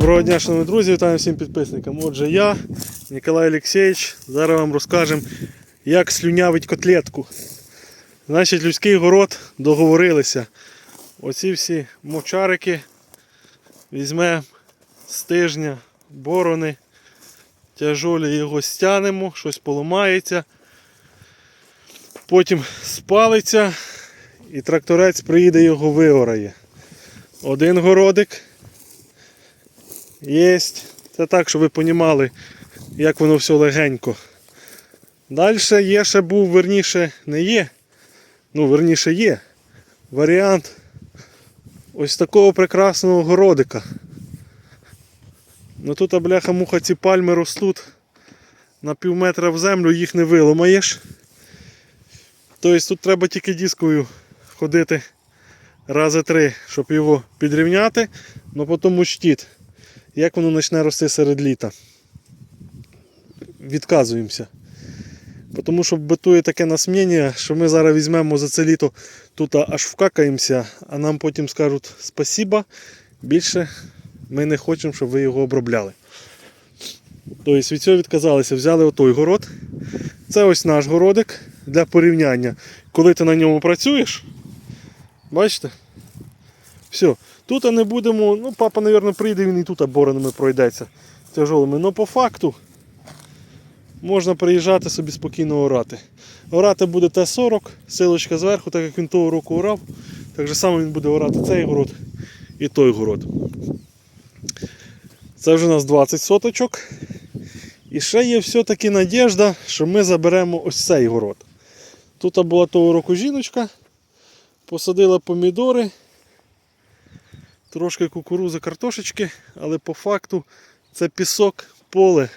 Вітаю, шановні друзі, вітаю всім підписникам. Отже, я, Ніколай Олексійович, зараз вам розкажемо, як слюнявить котлетку. Значить, людський город договорилися. Оці всі мовчарики візьмемо з тижня, борони, тяжолі його стянемо, щось поламається. Потім спалиться і тракторець приїде його виорає. Один городик. Єсть. Це так, щоб ви розуміли, як воно все легенько. Далі є ще був, верніше, не є. Ну, верніше є. Варіант ось такого прекрасного городика. Ну тут, а, бляха, муха, ці пальми ростуть на пів метра в землю, їх не виламаєш. Тобто тут треба тільки дискою ходити рази три, щоб його підрівняти, але потім учтіть як воно почне рости серед літа. Відказуємося. Тому що битує таке насміння, що ми зараз візьмемо за це літо тут аж вкакаємося, а нам потім скажуть спасіба, більше ми не хочемо, щоб ви його обробляли. Тобто від цього відказалися, взяли отой город. Це ось наш городик для порівняння. Коли ти на ньому працюєш, бачите? Все. Тут не будемо, ну папа, мабуть, прийде, він і тут боронами пройдеться тяжолими. Але по факту можна приїжджати собі спокійно орати. Орати буде Т-40, силочка зверху, так як він того року орав. Так же само він буде орати цей город і той город. Це вже у нас 20 соточок. І ще є все-таки надіжда, що ми заберемо ось цей город. Тут була того року жіночка, посадила помідори трошки кукурузи, картошечки, але по факту це пісок, поле.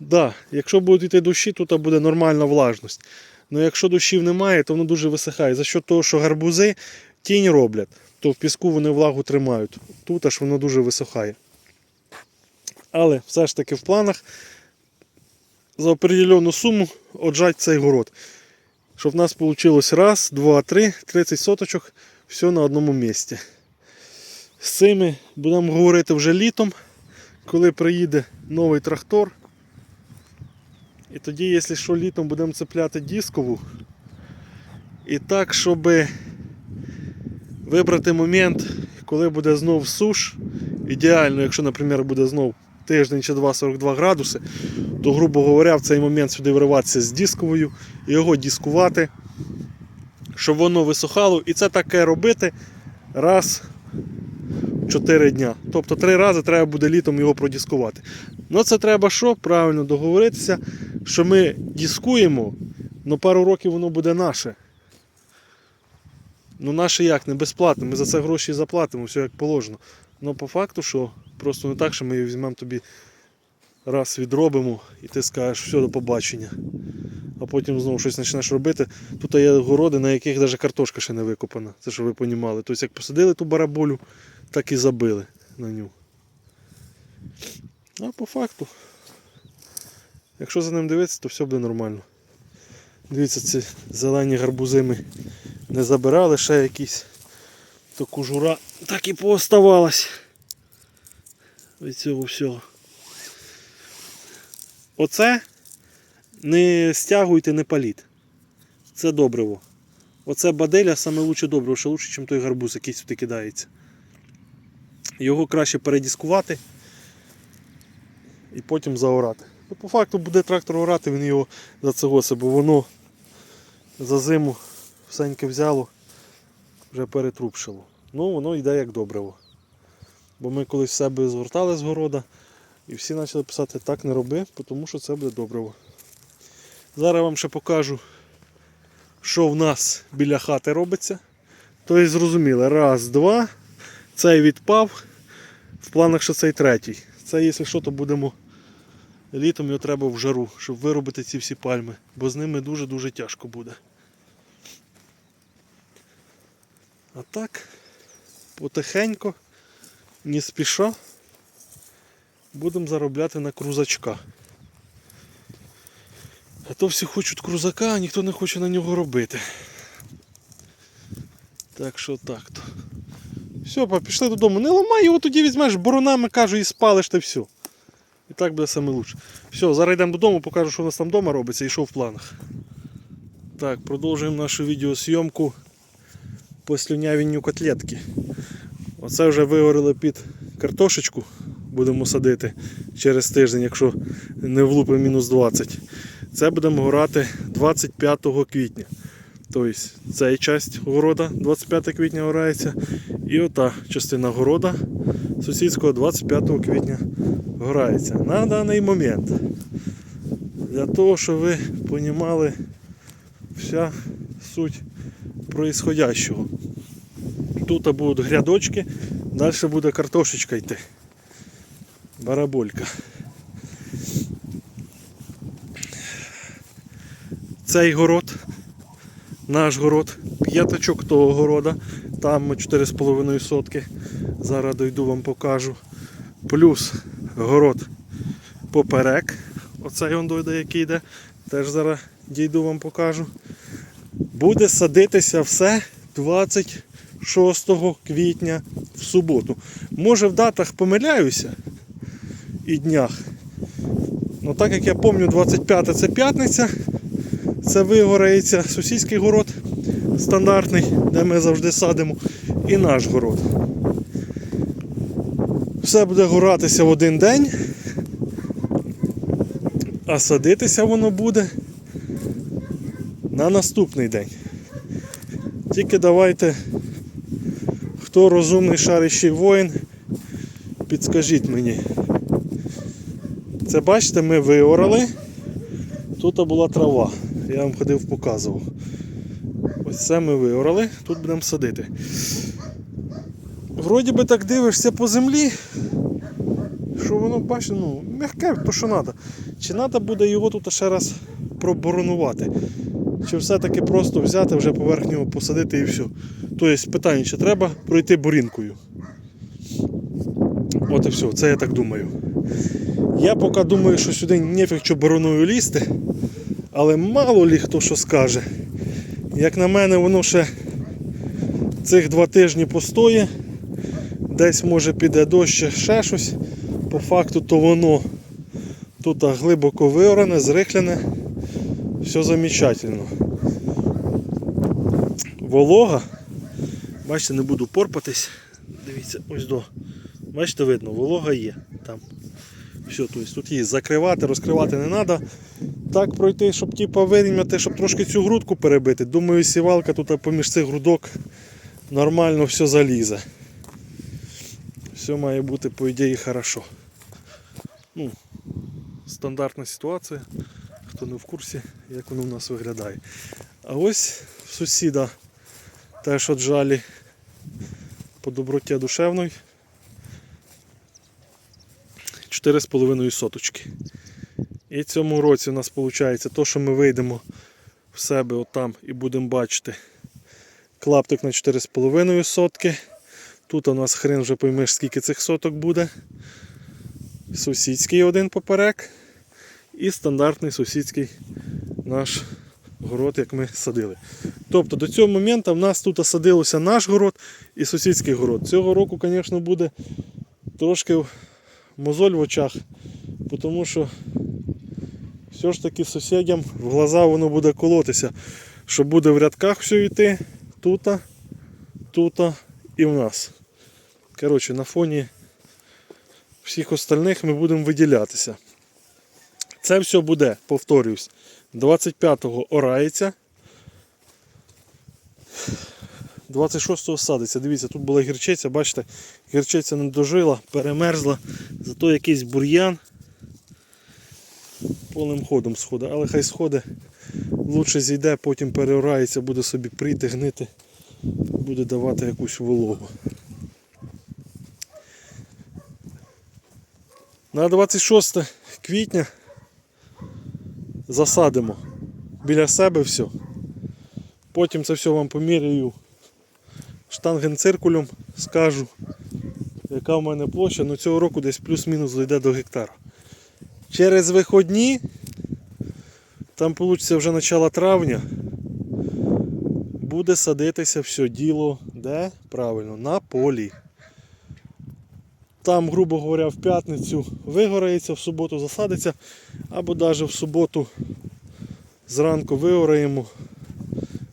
Да, Якщо будуть йти дощі, тут буде нормальна влажність. Але якщо дощів немає, то воно дуже висихає. За що того, що гарбузи тінь роблять, то в піску вони влагу тримають. Тут аж воно дуже висохає. Але все ж таки в планах за определену суму отжать цей город. Щоб в нас вийшло раз, два, три, 30 соточок, все на одному місці. З цими будемо говорити вже літом, коли приїде новий трактор. І тоді, якщо що, літом будемо цепляти дискову. І так, щоб вибрати момент, коли буде знов суш. Ідеально, якщо, наприклад, буде знов тиждень чи два 42 градуси, то, грубо говоря, в цей момент сюди вириватися з дисковою його дискувати, щоб воно висохало. І це таке робити раз 4 дня. Тобто три рази треба буде літом його продіскувати. Ну це треба що? Правильно договоритися, що ми дискуємо, але пару років воно буде наше. Ну наше як, не безплатно, ми за це гроші заплатимо, все як положено. Ну по факту, що просто не так, що ми її візьмемо тобі раз відробимо і ти скажеш, все, до побачення. А потім знову щось почнеш робити. Тут є городи, на яких навіть картошка ще не викопана. Це щоб ви розуміли. Тобто як посадили ту бараболю, так і забили на ню. А по факту, якщо за ним дивитися, то все буде нормально. Дивіться, ці зелені гарбузи ми не забирали, ще якісь то кожура так і пооставалась від цього всього. Оце не стягуйте, не паліть. Це добриво. Оце баделя саме лучше добриво, ще лучше, ніж той гарбуз, який сюди кидається. Його краще передіскувати і потім заорати. Ну, По факту буде трактор орати, він його за цього, бо воно за зиму всеньке взяло, вже перетрупшило. Ну воно йде як добриво. Бо ми колись в себе згортали з города і всі почали писати так не роби, тому що це буде добриво. Зараз вам ще покажу, що в нас біля хати робиться. Тобто зрозуміло, раз, два, цей відпав. В планах, що цей третій. Це, якщо що, то будемо літом його треба в жару, щоб виробити ці всі пальми, бо з ними дуже-дуже тяжко буде. А так, потихеньку, не спіша, будемо заробляти на крузачка. А то всі хочуть крузака, а ніхто не хоче на нього робити. Так що так то. Все, пішли додому. Не ламай його, тоді візьмеш боронами, кажу, і спалиш та все. І так буде саме лучше. Все, зараз йдемо додому, покажу, що у нас там вдома робиться і що в планах. Так, продовжуємо нашу відеосйомку по слюнявінню котлетки. Оце вже вигорили під картошечку. Будемо садити через тиждень, якщо не влупи мінус 20. Це будемо горати 25 квітня. Тобто ця часть города 25 квітня горається. І ота частина города сусідського 25 квітня горається. На даний момент. Для того, щоб ви розуміли вся суть происходящого. Тут будуть грядочки, далі буде картошечка йти. Бараболька. Цей город, наш город, п'ятачок того города, там 4,5 сотки. Зараз дойду вам покажу. Плюс город поперек. Оцей он дойде, який йде. Теж зараз дійду вам покажу. Буде садитися все 26 квітня в суботу. Може в датах помиляюся і днях. Ну так як я пам'ятаю, 25 це п'ятниця. Це вигорається сусідський город стандартний, де ми завжди садимо, і наш город. Все буде горатися в один день, а садитися воно буде на наступний день. Тільки давайте, хто розумний шарищий воїн, підскажіть мені. Це бачите, ми виорали. Тут була трава. Я вам ходив показував. Це ми виорали, тут будемо садити. Вроді би так дивишся по землі, що воно бачите, ну, м'яке, то що треба. Чи треба буде його тут ще раз проборонувати? Чи все-таки просто взяти, вже поверх нього посадити і все. Тобто питання, чи треба пройти бурінкою. От і все, це я так думаю. Я поки думаю, що сюди нефіг що бороною лізти, але мало лі хто що скаже. Як на мене, воно ще цих два тижні постоє, десь може піде дощ, ще щось. По факту то воно тут глибоко виоране, зрихлене, все замечательно. Волога, бачите, не буду порпатись. Дивіться, ось до. Бачите, видно, волога є там. Все, тобто тут її закривати, розкривати не треба. Так пройти, щоб типу, вирівняти, щоб трошки цю грудку перебити. Думаю, сівалка тут поміж цих грудок нормально все залізе. Все має бути, по ідеї, хорошо. Ну, стандартна ситуація, хто не в курсі, як воно в нас виглядає. А ось в сусіда теж от жалі по доброті душевної. 4,5 соточки. І цьому році у нас виходить, то, що ми вийдемо в себе отам і будемо бачити клаптик на 4,5 сотки. Тут у нас хрен вже поймеш, скільки цих соток буде. Сусідський один поперек. І стандартний сусідський наш город, як ми садили. Тобто до цього моменту в нас тут садилося наш город і сусідський город. Цього року, звісно, буде трошки мозоль в очах, тому що все ж таки сусідям в глаза воно буде колотися, що буде в рядках все йти, тут, тут і в нас. Коротше, на фоні всіх остальних ми будемо виділятися. Це все буде, повторюсь, 25-го орається. 26-го садиться. Дивіться, тут була гірчиця, бачите, гірчиця не дожила, перемерзла, зато якийсь бур'ян повним ходом сходить, але хай сходить, лучше зійде, потім переорається, буде собі прийти, гнити, буде давати якусь вологу. На 26 квітня засадимо біля себе все. Потім це все вам поміряю штангенциркулем, скажу, яка в мене площа, ну цього року десь плюс-мінус дійде до гектара. Через виходні, там вийде вже начало травня, буде садитися все діло де? Правильно, на полі. Там, грубо говоря, в п'ятницю вигорається, в суботу засадиться, або навіть в суботу зранку вигораємо,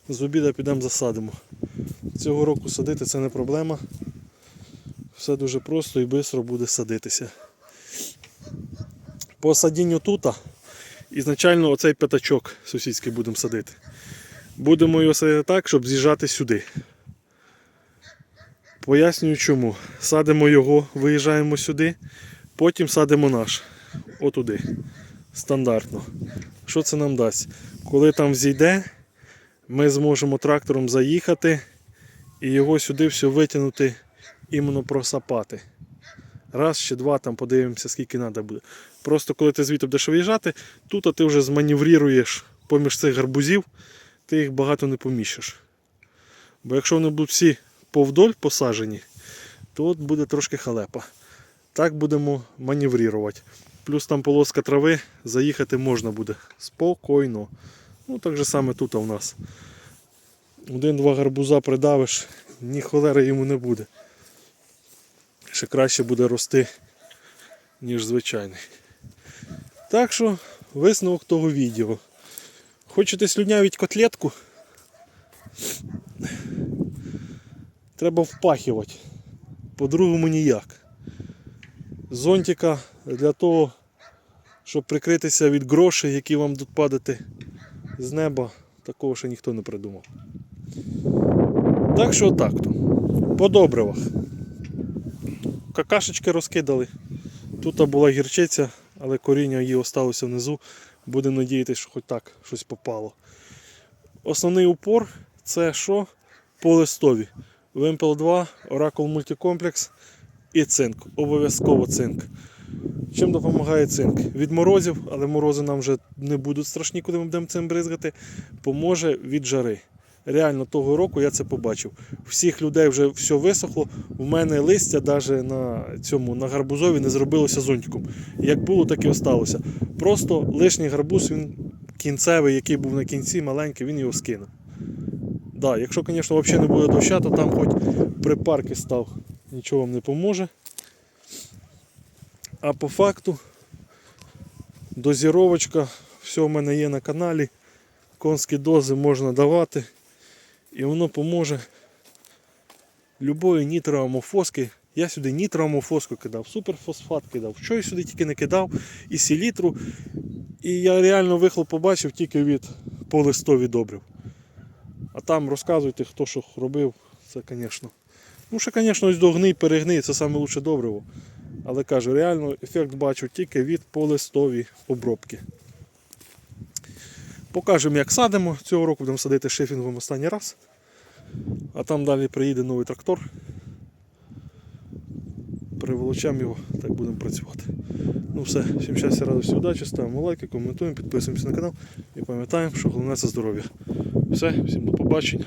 з обіда підемо засадимо. Цього року садити це не проблема. Все дуже просто і швидко буде садитися. По садінню тута, ізначально оцей п'ятачок сусідський будемо садити. Будемо його садити так, щоб з'їжджати сюди. Пояснюю чому. Садимо його, виїжджаємо сюди, потім садимо наш. Отуди. Стандартно. Що це нам дасть? Коли там зійде, ми зможемо трактором заїхати і його сюди все витягнути, іменно просапати. Раз чи два, там подивимося, скільки треба буде. Просто коли ти звідти будеш виїжджати, тут ти вже зманевруєш поміж цих гарбузів, ти їх багато не поміщиш. Бо якщо вони будуть всі повдоль посаджені, то от буде трошки халепа. Так будемо маневрувати. Плюс там полоска трави, заїхати можна буде спокійно. Ну так же саме тут у нас. Один-два гарбуза придавиш, ні холери йому не буде. Ще краще буде рости, ніж звичайний. Так що, висновок того відео. Хочете слюнявіть котлетку? Треба впахувати. По-другому ніяк. Зонтика для того, щоб прикритися від грошей, які вам будуть падати з неба, такого ще ніхто не придумав. Так що так то. По добривах. Какашечки розкидали. Тут була гірчиця, але коріння її осталося внизу. Будемо надіятися, що хоч так щось попало. Основний упор це що? По листові. Вимпел 2, Oracle Multicomплекс і цинк. Обов'язково цинк. Чим допомагає цинк? Від морозів, але морози нам вже не будуть страшні, коли ми будемо цим бризгати. Поможе від жари. Реально того року я це побачив. Всіх людей вже все висохло. У мене листя навіть на цьому на гарбузові не зробилося зонтиком. Як було, так і осталося. Просто лишній гарбуз, він кінцевий, який був на кінці, маленький, він його скинув. Да, якщо, звісно, взагалі не буде доща, то там хоч припарки став, нічого вам не поможе. А по факту дозіровочка, все в мене є на каналі. Конські дози можна давати. І воно поможе любої нітроамофоски. Я сюди нітроамофоску кидав, суперфосфат кидав, що я сюди тільки не кидав, і селітру. І я реально вихлоп побачив тільки від полистові добрив. А там розказуйте, хто що робив, це, звісно. Ну, ще, звісно, ось до гний, перегний, це лучше добриво. Але кажу, реально ефект бачу тільки від полистові обробки. Покажемо, як садимо. Цього року будемо садити шифінгом останній раз. А там далі приїде новий трактор. Приволочемо його, так будемо працювати. Ну все, всім щастя, радості, удачі, ставимо лайки, коментуємо, підписуємося на канал і пам'ятаємо, що головне це здоров'я. Все, всім до побачення.